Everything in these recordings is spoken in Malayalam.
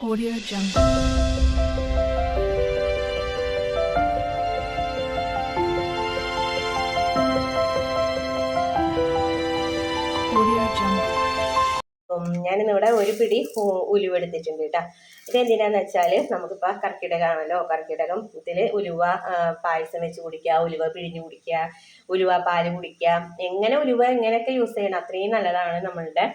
Audio Jungle. ഞാനിന്നിവിടെ ഒരു പിടി ഉലുവെടുത്തിട്ടുണ്ട് കേട്ടോ. ഇതെന്തിനാന്ന് വെച്ചാൽ നമുക്കിപ്പോൾ കർക്കിടകമാണല്ലോ. കർക്കിടകം ഇതിൽ ഉലുവ പായസം വെച്ച് കുടിക്കുക ഉലുവ പിഴിഞ്ഞ് കുടിക്കുക ഉലുവ പാൽ കുടിക്കുക. എങ്ങനെ ഉലുവ എങ്ങനെയൊക്കെ യൂസ് ചെയ്യണം അത്രയും നല്ലതാണ് നമ്മളുടെ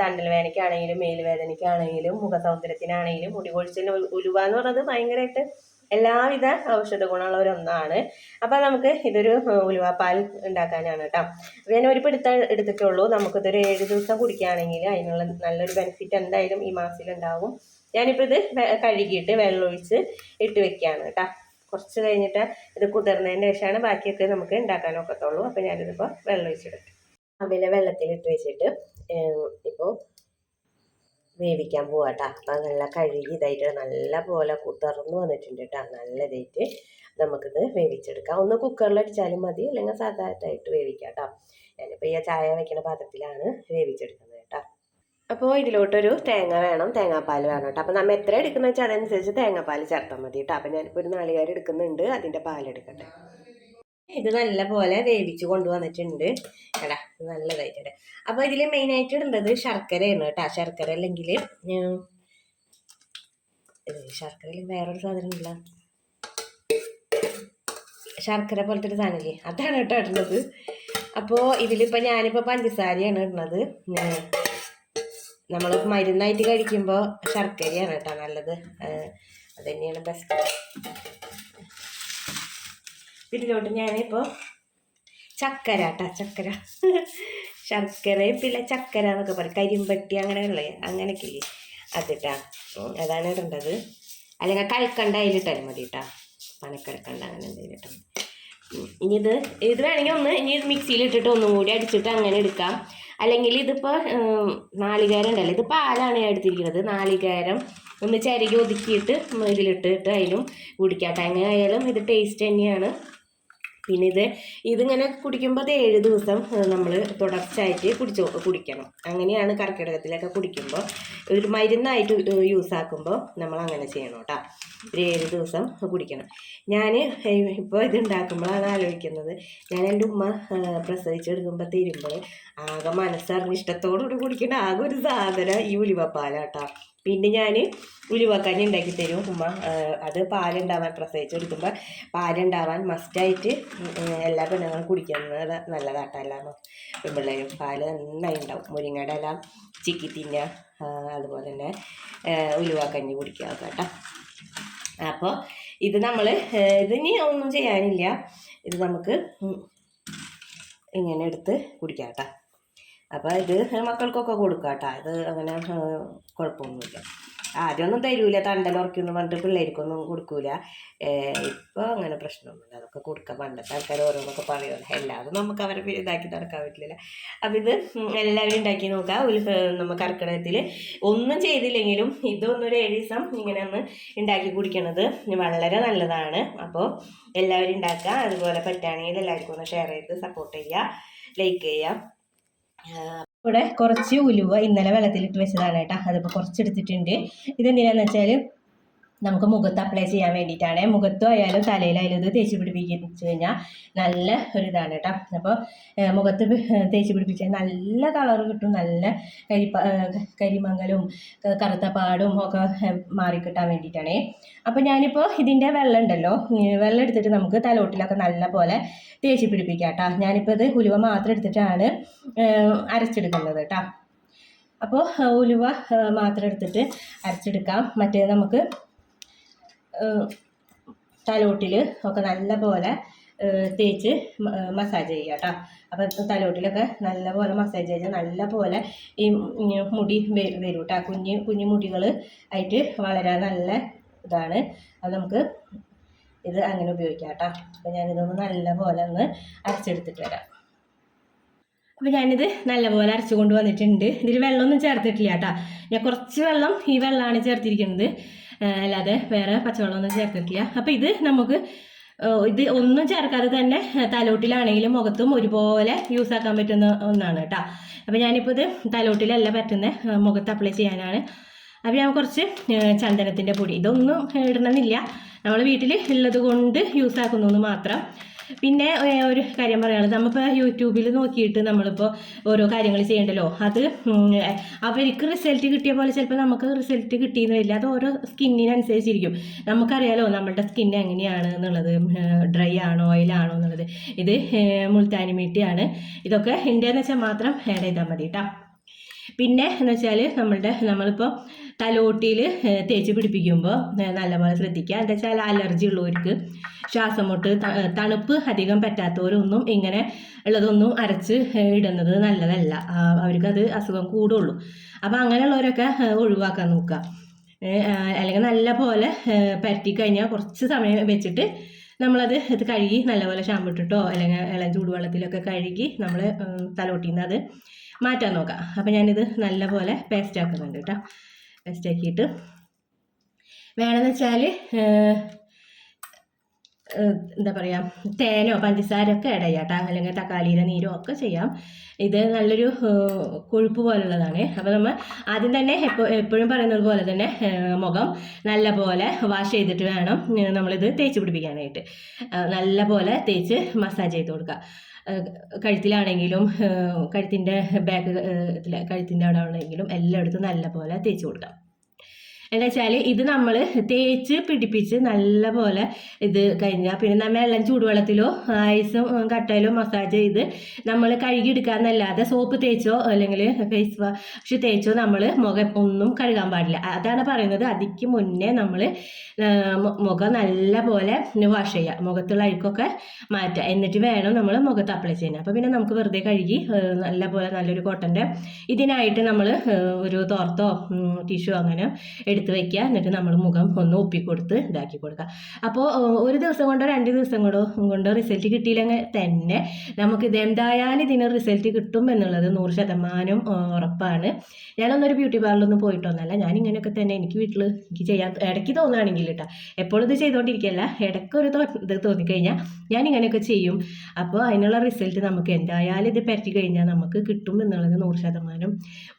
തണ്ടൽ വേദനയ്ക്കാണെങ്കിലും മേലുവേദനയ്ക്കാണെങ്കിലും മുഖസൗന്ദര്യത്തിനാണെങ്കിലും മുടി കൊഴിച്ചിലിന് ഉ- ഉലുവ എന്ന് പറയുന്നത് ഭയങ്കരമായിട്ട് എല്ലാവിധ ഔഷധ ഗുണമുള്ള ഒരു ഒന്നാണ് അപ്പം നമുക്ക് ഇതൊരു ഉലുവാപ്പാൽ ഉണ്ടാക്കാനാണ് കേട്ടോ അപ്പോൾ ഞാൻ ഒരു പെടുത്ത എടുത്തിട്ടുള്ളൂ. നമുക്കിതൊരു ഏഴ് ദിവസം കുടിക്കുകയാണെങ്കിൽ അതിനുള്ള നല്ലൊരു ബെനിഫിറ്റ് എന്തായാലും ഈ മാസത്തിലുണ്ടാവും ഞാനിപ്പോൾ ഇത് കഴുകിയിട്ട് വെള്ളമൊഴിച്ച് ഇട്ട് വെക്കുകയാണ് കേട്ടോ കുറച്ച് കഴിഞ്ഞിട്ട് ഇത് കുതിർന്നതിന് ശേഷമാണ് ബാക്കിയൊക്കെ നമുക്ക് ഉണ്ടാക്കാനൊക്കത്തുള്ളൂ അപ്പോൾ ഞാനിതിപ്പോൾ വെള്ളമൊഴിച്ചെടുത്തു അതിൽ വെള്ളത്തിലിട്ട് വെച്ചിട്ട് ഇപ്പോൾ വേവിക്കാൻ പോവാട്ടാ. അപ്പം നല്ല കഴുകി ഇതായിട്ട് നല്ല പോലെ കുതിർന്ന് വന്നിട്ടുണ്ട് കേട്ടോ നല്ല ഇതായിട്ട് നമുക്കിത് വേവിച്ചെടുക്കാം. ഒന്ന് കുക്കറിൽ അടിച്ചാലും മതി അല്ലെങ്കിൽ സാധാരണയായിട്ട് വേവിക്കാം കേട്ടോ ഞാനിപ്പോൾ ഈ ചായ വയ്ക്കുന്ന പാത്രത്തിലാണ് വേവിച്ചെടുക്കുന്നത് കേട്ടോ അപ്പോൾ ഇതിലോട്ടൊരു തേങ്ങ വേണം. തേങ്ങാപ്പാൽ വേണം കേട്ടോ അപ്പോൾ നമ്മൾ എത്ര എടുക്കുന്ന വെച്ചാൽ അതനുസരിച്ച് തേങ്ങാപ്പാൽ ചേർത്താൽ മതി കേട്ടോ അപ്പോൾ ഞാനിപ്പോൾ ഒരു നാളികേരം എടുക്കുന്നുണ്ട്. അതിന്റെ പാലെടുക്കട്ടെ ഇത് നല്ല പോലെ വേവിച്ച് കൊണ്ടുവന്നിട്ടുണ്ട്. എടാ നല്ലതായിട്ടുണ്ട്. അപ്പോൾ ഇതിൽ മെയിനായിട്ട് ഇടേണ്ടത് ശർക്കരയാണ് കേട്ടോ. ശർക്കര അല്ലെങ്കിൽ ശർക്കര വേറൊരു സാധനം ഇല്ല ശർക്കര പോലത്തെ ഒരു സാധനമില്ലേ അതാണ് കേട്ടോ ഇടുന്നത് അപ്പോൾ ഇതിലിപ്പോൾ ഞാനിപ്പോൾ പഞ്ചസാരയാണ് ഇടുന്നത് നമ്മൾ മരുന്നായിട്ട് കഴിക്കുമ്പോൾ ശർക്കരയാണ് കേട്ടോ നല്ലത്. അത് തന്നെയാണ് ബെസ്റ്റ് ഇതിലോട്ട് ഞാനിപ്പോൾ ചക്കര കേട്ടോ ചക്കര. ശർക്കര പിന്നെ ചക്കര എന്നൊക്കെ പറയും. കരിമ്പട്ടി അങ്ങനെയുള്ള അങ്ങനെയൊക്കെ ഇല്ലേ അതിട്ടാ. അതാണ് ഇടേണ്ടത്. അല്ലെങ്കിൽ കൽക്കണ്ട അതിലിട്ടാലും മതി കേട്ടോ പനക്കൽക്കണ്ട അങ്ങനെ എന്തെങ്കിലും ഇട്ടാൽ ഇനി ഇത് ഇത് വേണമെങ്കിൽ ഒന്ന് ഇനി മിക്സിയിൽ ഇട്ടിട്ട് ഒന്നും കൂടി അടിച്ചിട്ട് അങ്ങനെ എടുക്കാം. അല്ലെങ്കിൽ ഇതിപ്പോൾ നാളികേരം ഉണ്ടല്ലോ ഇത് പാലാണ് ഞാൻ എടുത്തിരിക്കുന്നത്. നാളികേരം ഒന്ന് ചരകി ഒതുക്കിയിട്ട് ഇതിലിട്ടിട്ട് അതിലും കുടിക്കാം. എങ്ങനെ ആയാലും ഇത് ടേസ്റ്റ് തന്നെയാണ്. പിന്നെ ഇത് ഇതിങ്ങനെ കുടിക്കുമ്പോൾ അത് ഏഴ് ദിവസം നമ്മൾ തുടർച്ചയായിട്ട് കുടിച്ചോ കുടിക്കണം. അങ്ങനെയാണ് കർക്കിടകത്തിലൊക്കെ കുടിക്കുമ്പോൾ ഒരു മരുന്നായിട്ട് യൂസ് ആക്കുമ്പോൾ നമ്മൾ അങ്ങനെ ചെയ്യണം കേട്ടോ ഒരു ഏഴ് ദിവസം കുടിക്കണം. ഞാൻ ഇപ്പോൾ ഇത് ഉണ്ടാക്കുമ്പോഴാണ് ആലോചിക്കുന്നത്. ഞാൻ എന്റെ ഉമ്മ പ്രസവിച്ചെടുക്കുമ്പോൾ തരുമ്പോൾ ആകെ മനസ്സറിഞ്ഞ് ഇഷ്ടത്തോടുകൂടി കുടിക്കേണ്ട ആകെ ഒരു സാധനം ഈ ഉലുവപ്പാലാട്ടോ. പിന്നെ ഞാൻ ഉലുവക്കഞ്ഞി ഉണ്ടാക്കി തരും. ഉമ്മ അത് പാലുണ്ടാവാൻ പ്രസവിച്ചെടുക്കുമ്പോൾ പാലുണ്ടാവാൻ മസ്റ്റായിട്ട് എല്ലാ പെണ്ണുങ്ങളും കുടിക്കുന്നത് നല്ലതാട്ടോ എല്ലാമോ പെൺപിള്ളേരും പാൽ നന്നായി ഉണ്ടാവും. മുരിങ്ങയുടെ ഇല ചിക്കി തിന്ന അതുപോലെ തന്നെ ഉലുവക്കഞ്ഞി കുടിക്കുക കേട്ടോ. അപ്പോൾ ഇത് നമ്മൾ ഇതിനി ഒന്നും ചെയ്യാനില്ല. ഇത് നമുക്ക് ഇങ്ങനെ എടുത്ത് കുടിക്കാം കേട്ടോ. അപ്പോൾ ഇത് മക്കൾക്കൊക്കെ കൊടുക്കാം കേട്ടോ ഇത് അങ്ങനെ കുഴപ്പമൊന്നുമില്ല ആദ്യമൊന്നും തരൂല തണ്ടലുറക്കുന്നു പറഞ്ഞിട്ട് പിള്ളേർക്കൊന്നും കൊടുക്കൂല. ഇപ്പോൾ അങ്ങനെ പ്രശ്നമൊന്നുമില്ല. അതൊക്കെ കൊടുക്കാം. പണ്ടത്തെ ആൾക്കാർ ഓരോന്നൊക്കെ പറയുമല്ലോ എല്ലാതും നമുക്ക് അവരെ ഇതാക്കി നടക്കാൻ പറ്റില്ല അപ്പോൾ ഇത് എല്ലാവരും ഉണ്ടാക്കി നോക്കാം. ഒരു നമ്മൾ കർക്കിടകത്തിൽ ഒന്നും ചെയ്തില്ലെങ്കിലും ഇതൊന്നൊരു ഏഴ് ദിവസം ഇങ്ങനെ ഒന്ന് ഉണ്ടാക്കി കുടിക്കണത് വളരെ നല്ലതാണ്. അപ്പോൾ എല്ലാവരും ഉണ്ടാക്കുക. അതുപോലെ പറ്റുകയാണെങ്കിൽ എല്ലാവർക്കും ഒന്ന് ഷെയർ ചെയ്ത് സപ്പോർട്ട് ചെയ്യുക. ലൈക്ക് ചെയ്യുക. ഇവിടെ കുറച്ച് ഉലുവ ഇന്നലെ വെള്ളത്തിലിട്ട് വെച്ചതാണ് കേട്ടോ. അതിപ്പോൾ കുറച്ച് എടുത്തിട്ടുണ്ട് ഇതെന്തിനാന്ന് വെച്ചാൽ നമുക്ക് മുഖത്ത് അപ്ലൈ ചെയ്യാൻ വേണ്ടിയിട്ടാണ്. മുഖത്തും ആയാലും തലയിലായാലും ഇത് തേച്ച് പിടിപ്പിച്ചു കഴിഞ്ഞാൽ നല്ല ഒരു ഇതാണ് കേട്ടോ അപ്പോൾ മുഖത്ത് തേച്ച് പിടിപ്പിച്ചാൽ നല്ല കളർ കിട്ടും. നല്ല കരിപ്പ കരിമംഗലും കരിമങ്ങലും ക- കറുത്ത പാടും ഒക്കെ മാറിക്കിട്ടാൻ വേണ്ടിയിട്ടാണ്. അപ്പോൾ ഞാനിപ്പോൾ ഇതിന്റെ വെള്ളം ഉണ്ടല്ലോ. വെള്ളം എടുത്തിട്ട് നമുക്ക് തലോട്ടിലൊക്കെ നല്ല പോലെ തേച്ച് പിടിപ്പിക്കാം കേട്ടോ. ഞാനിപ്പോൾ ഇത് ഉലുവ മാത്രം എടുത്തിട്ടാണ് അരച്ചെടുക്കുന്നത് കേട്ടോ. അപ്പോൾ ഉലുവ മാത്രം എടുത്തിട്ട് അരച്ചെടുക്കാം. മറ്റേ നമുക്ക് തലോട്ടിൽ ഒക്കെ നല്ലപോലെ തേച്ച് മസാജ് ചെയ്യുക കേട്ടോ. അപ്പം തലോട്ടിലൊക്കെ നല്ല പോലെ മസാജ് ചെയ്താൽ നല്ല പോലെ ഈ മുടി വരും കേട്ടോ. കുഞ്ഞ് കുഞ്ഞു മുടികൾ ആയിട്ട് വളരാൻ നല്ല ഇതാണ്. അത് നമുക്ക് ഇത് അങ്ങനെ ഉപയോഗിക്കാം കേട്ടോ. അപ്പം ഞാനിതൊന്ന് നല്ല പോലെ ഒന്ന് അരച്ചെടുത്തിട്ട് വരാം. അപ്പോൾ ഞാനിത് നല്ലപോലെ അരച്ചു കൊണ്ട് വന്നിട്ടുണ്ട്. ഇതിൽ വെള്ളമൊന്നും ചേർത്തിട്ടില്ല കേട്ടോ. ഞാൻ കുറച്ച് വെള്ളം ഈ വെള്ളമാണ് ചേർത്തിരിക്കുന്നത്. അല്ലാതെ വേറെ പച്ചവെള്ളമൊന്നും ചേർത്തിട്ടില്ല. അപ്പോൾ ഇത് നമുക്ക് ഇത് ഒന്നും ചേർക്കാതെ തന്നെ തലോട്ടിലാണെങ്കിലും മുഖത്തും ഒരുപോലെ യൂസ് ആക്കാൻ പറ്റുന്ന ഒന്നാണ് കേട്ടോ അപ്പോൾ ഞാനിപ്പോൾ ഇത് തലോട്ടിലല്ല പറ്റുന്നത് മുഖത്ത് അപ്ലൈ ചെയ്യാനാണ്. അപ്പോൾ ഞാൻ കുറച്ച് ചന്ദനത്തിന്റെ പൊടി. ഇതൊന്നും ഇടണമെന്നില്ല. നമ്മൾ വീട്ടിൽ ഉള്ളത് കൊണ്ട് യൂസ് ആക്കുന്നു മാത്രം. പിന്നെ ഒരു കാര്യം പറയാനുള്ളത്. നമ്മളിപ്പോൾ യൂട്യൂബിൽ നോക്കിയിട്ട് നമ്മളിപ്പോൾ ഓരോ കാര്യങ്ങൾ ചെയ്യണ്ടല്ലോ? അത് അവർക്ക് റിസൾട്ട് കിട്ടിയ പോലെ ചിലപ്പോൾ നമുക്ക് റിസൾട്ട് കിട്ടിയെന്ന് വരില്ല. അത് ഓരോ സ്കിന്നിനനുസരിച്ചിരിക്കും. നമുക്കറിയാലോ നമ്മളുടെ സ്കിൻ എങ്ങനെയാണ് എന്നുള്ളത്. ഡ്രൈ ആണോ ഓയിലാണോ എന്നുള്ളത്. ഇത് മുൾത്താനി മീട്ടിയാണ് ഇതൊക്കെ ഇന്ത്യയെന്ന് വെച്ചാൽ മാത്രം ആഡ് ചെയ്താൽ മതി കേട്ടോ പിന്നെ എന്ന് വെച്ചാൽ നമ്മളുടെ നമ്മളിപ്പോൾ തലോട്ടിയിൽ തേച്ച് പിടിപ്പിക്കുമ്പോൾ നല്ലപോലെ ശ്രദ്ധിക്കുക. എന്താ വെച്ചാൽ അലർജി ഉള്ളവർക്ക് ശ്വാസം മുട്ട് തണുപ്പ് അധികം പറ്റാത്തവരൊന്നും ഇങ്ങനെ ഉള്ളതൊന്നും അരച്ച് ഇടുന്നത് നല്ലതല്ല. അവർക്കത് അസുഖം കൂടുള്ളൂ. അപ്പോൾ അങ്ങനെയുള്ളവരൊക്കെ ഒഴിവാക്കാൻ നോക്കുക. അല്ലെങ്കിൽ നല്ലപോലെ പരത്തി കഴിഞ്ഞാൽ കുറച്ച് സമയം വെച്ചിട്ട് നമ്മളത് ഇത് കഴുകി നല്ലപോലെ ഷാമ്പു ഇട്ടിട്ടോ അല്ലെങ്കിൽ ഇളം ചൂടുവെള്ളത്തിലൊക്കെ കഴുകി നമ്മൾ തലോട്ടിന്ന് അത് മാറ്റാൻ നോക്കാം അപ്പം ഞാനിത് നല്ലപോലെ പേസ്റ്റ് ആക്കുന്നുണ്ട് കേട്ടോ. പേസ്റ്റ് ആക്കിയിട്ട് വേണമെന്ന് വെച്ചാൽ എന്താ പറയുക തേനോ പഞ്ചസാര ഒക്കെ ഇട ചെയ്യാം കേട്ടോ അല്ലെങ്കിൽ തക്കാളിയുടെ നീരോ ഒക്കെ ചെയ്യാം. ഇത് നല്ലൊരു കൊഴുപ്പ് പോലുള്ളതാണ്. അപ്പോൾ നമ്മൾ ആദ്യം തന്നെ എപ്പോ എപ്പോഴും പറയുന്നത് പോലെ തന്നെ മുഖം നല്ല പോലെ വാഷ് ചെയ്തിട്ട് വേണം നമ്മളിത് തേച്ച് പിടിപ്പിക്കാനായിട്ട്. നല്ല പോലെ തേച്ച് മസാജ് ചെയ്ത് കൊടുക്കുക. കഴുത്തിലാണെങ്കിലും കഴുത്തിന്റെ ബാക്ക് കഴുത്തിന്റെ അവിടെ ആണെങ്കിലും എല്ലായിടത്തും നല്ല പോലെ തേച്ച് കൊടുക്കാം. എന്താ വെച്ചാൽ ഇത് നമ്മൾ തേച്ച് പിടിപ്പിച്ച് നല്ലപോലെ ഇത് കഴിഞ്ഞാൽ പിന്നെ നമ്മൾ എല്ലാം ചൂടുവെള്ളത്തിലോ ഐസും കട്ടയിലോ മസാജ് ചെയ്ത് നമ്മൾ കഴുകിയെടുക്കാന്നല്ലാതെ സോപ്പ് തേച്ചോ അല്ലെങ്കിൽ ഫേസ് വാഷ് തേച്ചോ നമ്മൾ മുഖം ഒന്നും കഴുകാൻ പാടില്ല. അതാണ് പറയുന്നത്. അതിക്ക് മുന്നേ നമ്മൾ മുഖം നല്ലപോലെ വാഷ് ചെയ്യുക മുഖത്തുള്ള അഴുക്കൊക്കെ മാറ്റുക എന്നിട്ട് വേണം നമ്മൾ മുഖത്ത് അപ്ലൈ ചെയ്യാൻ. അപ്പോൾ പിന്നെ നമുക്ക് വെറുതെ കഴുകി നല്ലപോലെ നല്ല പോലെ നല്ലൊരു കോട്ടന്റെ ഇതിനായിട്ട് നമ്മൾ ഒരു തോർത്തോ ടിഷ്യൂ അങ്ങനെ എടുത്ത് വെക്കുക. എന്നിട്ട് നമ്മൾ മുഖം ഒന്ന് ഒപ്പിക്കൊടുത്ത് ഇതാക്കി കൊടുക്കുക. അപ്പോൾ ഒരു ദിവസം കൊണ്ടോ രണ്ട് ദിവസം കൊണ്ടോ കൊണ്ടോ റിസൾട്ട് കിട്ടിയില്ലെങ്കിൽ തന്നെ നമുക്ക് ഇത് എന്തായാലും ഇതിന് റിസൾട്ട് കിട്ടും എന്നുള്ളത് നൂറ് ശതമാനം ഉറപ്പാണ്. ഞാനൊന്നൊരു ബ്യൂട്ടി പാർലറൊന്നും പോയിട്ടൊന്നല്ല ഞാൻ ഇങ്ങനെയൊക്കെ തന്നെ എനിക്ക് വീട്ടിൽ എനിക്ക് ചെയ്യാൻ ഇടയ്ക്ക് തോന്നുകയാണെങ്കിൽ കേട്ടോ എപ്പോഴും ഇത് ചെയ്തുകൊണ്ടിരിക്കുകയല്ല ഇടയ്ക്ക് ഒരു തോ- ഇത് തോന്നിക്കഴിഞ്ഞാൽ ഞാൻ ഇങ്ങനെയൊക്കെ ചെയ്യും. അപ്പോൾ അതിനുള്ള റിസൾട്ട് നമുക്ക് എന്തായാലും ഇത് പറ്റി കഴിഞ്ഞാൽ നമുക്ക് കിട്ടും എന്നുള്ളത് നൂറ് ശതമാനം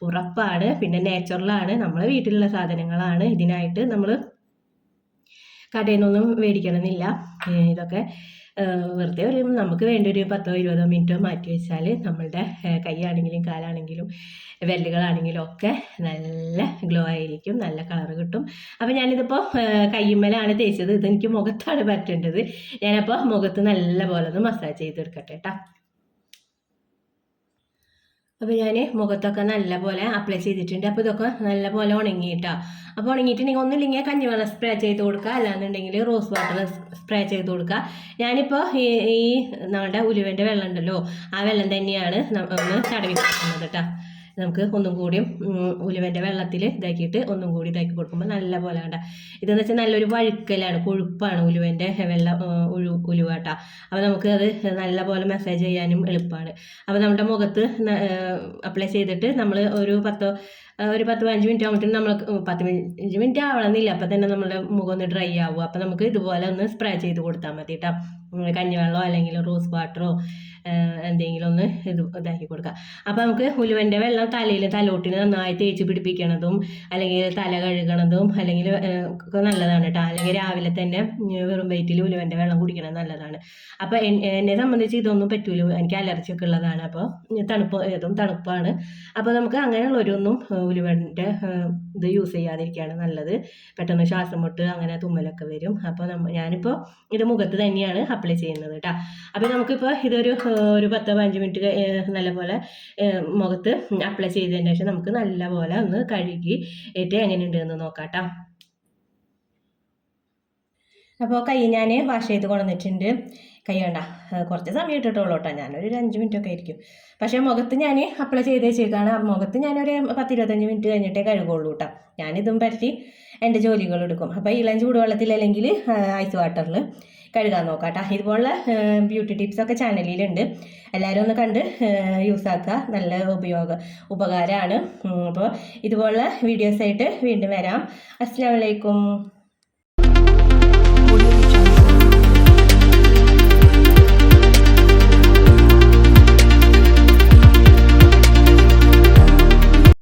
ഉറപ്പാണ്. പിന്നെ നാച്ചുറലാണ് നമ്മളെ വീട്ടിലുള്ള സാധനങ്ങളാണ് ഇതിനായിട്ട് നമ്മൾ കടയിൽ നിന്നൊന്നും മേടിക്കണമെന്നില്ല ഇതൊക്കെ വെറുതെ ഒരു നമുക്ക് വേണ്ട ഒരു പത്തോ ഇരുപതോ മിനിറ്റോ മാറ്റി വെച്ചാൽ നമ്മളുടെ കൈയാണെങ്കിലും കാലാണെങ്കിലും വെല്ലുകളാണെങ്കിലും ഒക്കെ നല്ല ഗ്ലോ ആയിരിക്കും നല്ല കളർ കിട്ടും. അപ്പോൾ ഞാനിതിപ്പോൾ കയ്യുമ്മലാണ് തേച്ചത്. ഇതെനിക്ക് മുഖത്താണ് പറ്റേണ്ടത്. ഞാനപ്പോൾ മുഖത്ത് നല്ല പോലെ ഒന്ന് മസാജ് ചെയ്തെടുക്കട്ടെ കേട്ടോ അപ്പോൾ ഞാൻ മുഖത്തൊക്കെ നല്ല പോലെ അപ്ലൈ ചെയ്തിട്ടുണ്ട്. അപ്പോൾ ഇതൊക്കെ നല്ല പോലെ ഉണങ്ങിയിട്ടാ. അപ്പോൾ ഉണങ്ങിയിട്ടുണ്ടെങ്കിൽ ഒന്നുമില്ലെങ്കിൽ കഞ്ഞിവെള്ളം സ്പ്രേ ചെയ്ത് കൊടുക്കുക. അല്ലാന്നുണ്ടെങ്കിൽ റോസ് വാട്ടർ സ്പ്രേ ചെയ്ത് കൊടുക്കുക. ഞാനിപ്പോൾ ഈ ഈ നമ്മുടെ ഉലുവേന്റെ വെള്ളം ഉണ്ടല്ലോ ആ വെള്ളം തന്നെയാണ് നമ്മൾ തടവി കേട്ടോ. നമുക്ക് ഒന്നും കൂടിയും ഉലുവന്റെ വെള്ളത്തിൽ ഇതാക്കിയിട്ട് ഒന്നും കൂടി ഇതാക്കി കൊടുക്കുമ്പോൾ നല്ല പോലെ കണ്ട. ഇതെന്ന് വെച്ചാൽ നല്ലൊരു വഴുക്കലാണ് കൊഴുപ്പാണ് ഉലുവന്റെ വെള്ളം ഉഴു ഉലുവാട്ട അപ്പോൾ നമുക്ക് അത് നല്ല പോലെ മെസ്സേജ് ചെയ്യാനും എളുപ്പമാണ് അപ്പോൾ നമ്മുടെ മുഖത്ത് അപ്ലൈ ചെയ്തിട്ട് നമ്മൾ ഒരു പത്തോ ഒരു പത്ത് പതിനഞ്ച് മിനിറ്റ് ആകുമ്പോഴത്തേനും നമ്മൾ പത്ത് അഞ്ച് മിനിറ്റ് ആവണമെന്നില്ല. അപ്പോൾ തന്നെ നമ്മുടെ മുഖം ഒന്ന് ഡ്രൈ ആവും അപ്പോൾ നമുക്ക് ഇതുപോലെ ഒന്ന് സ്പ്രേ ചെയ്ത് കൊടുത്താൽ മതി കേട്ടോ കഞ്ഞിവെള്ളമോ അല്ലെങ്കിൽ റോസ് വാട്ടറോ എന്തെങ്കിലും ഒന്ന് ഇത് ഇതാക്കി കൊടുക്കുക. അപ്പോൾ നമുക്ക് ഉലുവന്റെ വെള്ളം തലയിൽ തലോട്ടിന് നന്നായി തേച്ച് പിടിപ്പിക്കണതും അല്ലെങ്കിൽ തല കഴുകണതും അല്ലെങ്കിൽ ഒക്കെ നല്ലതാണ് കേട്ടോ അല്ലെങ്കിൽ രാവിലെ തന്നെ വെറും വയറ്റിൽ ഉലുവന്റെ വെള്ളം കുടിക്കണത് നല്ലതാണ്. അപ്പോൾ എന്നെ സംബന്ധിച്ച് ഇതൊന്നും പറ്റൂല. എനിക്ക് അലർജി ഒക്കെ ഉള്ളതാണ്. അപ്പോൾ തണുപ്പ് ഏതും തണുപ്പാണ്. അപ്പോൾ നമുക്ക് അങ്ങനെയുള്ളവരൊന്നും ഉലുവന്റെ ഇത് യൂസ് ചെയ്യാതിരിക്കുകയാണ് നല്ലത്. പെട്ടെന്ന് ശ്വാസം മുട്ട് അങ്ങനെ തുമ്മലൊക്കെ വരും. അപ്പോൾ നമ്മ ഞാനിപ്പോൾ ഇത് മുഖത്ത് തന്നെയാണ് അപ്ലൈ ചെയ്യുന്നത് കേട്ടോ അപ്പോൾ നമുക്കിപ്പോൾ ഇതൊരു ഒരു പത്തോ പതിനഞ്ച് മിനിറ്റ് നല്ലപോലെ മുഖത്ത് അപ്ലൈ ചെയ്തതിന് ശേഷം നമുക്ക് നല്ലപോലെ ഒന്ന് കഴുകി ഏറ്റവും എങ്ങനെയുണ്ടെന്ന് നോക്കാം കേട്ടോ അപ്പോൾ കൈ ഞാൻ വാഷ് ചെയ്ത് കൊണ്ടുവന്നിട്ടുണ്ട്. കൈ വേണ്ട കുറച്ച് സമയം ഇട്ടിട്ടുള്ളൂ കേട്ടോ. ഞാനൊരു അഞ്ച് മിനിറ്റ് ഒക്കെ ആയിരിക്കും. പക്ഷേ മുഖത്ത് ഞാൻ അപ്ലൈ ചെയ്ത് വെച്ചേക്കാണ് മുഖത്ത് ഞാനൊരു പത്ത് ഇരുപത്തഞ്ച് മിനിറ്റ് കഴിഞ്ഞിട്ടേ കഴുകുള്ളൂ കേട്ടോ. ഞാനിതും പറ്റി എന്റെ ജോലികൾ എടുക്കും. അപ്പോൾ ഇളം ചൂടുവെള്ളത്തിൽ അല്ലെങ്കിൽ ഐസ് വാട്ടറിൽ കഴുകാൻ നോക്കാം കേട്ടോ. ഇതുപോലുള്ള ബ്യൂട്ടി ടിപ്സൊക്കെ ചാനലിലുണ്ട്. എല്ലാവരും ഒന്ന് കണ്ട് യൂസ് ആക്കുക. നല്ല ഉപയോഗ ഉപകാരമാണ്. അപ്പോൾ ഇതുപോലുള്ള വീഡിയോസായിട്ട് വീണ്ടും വരാം. അസ്സാം വലൈക്കും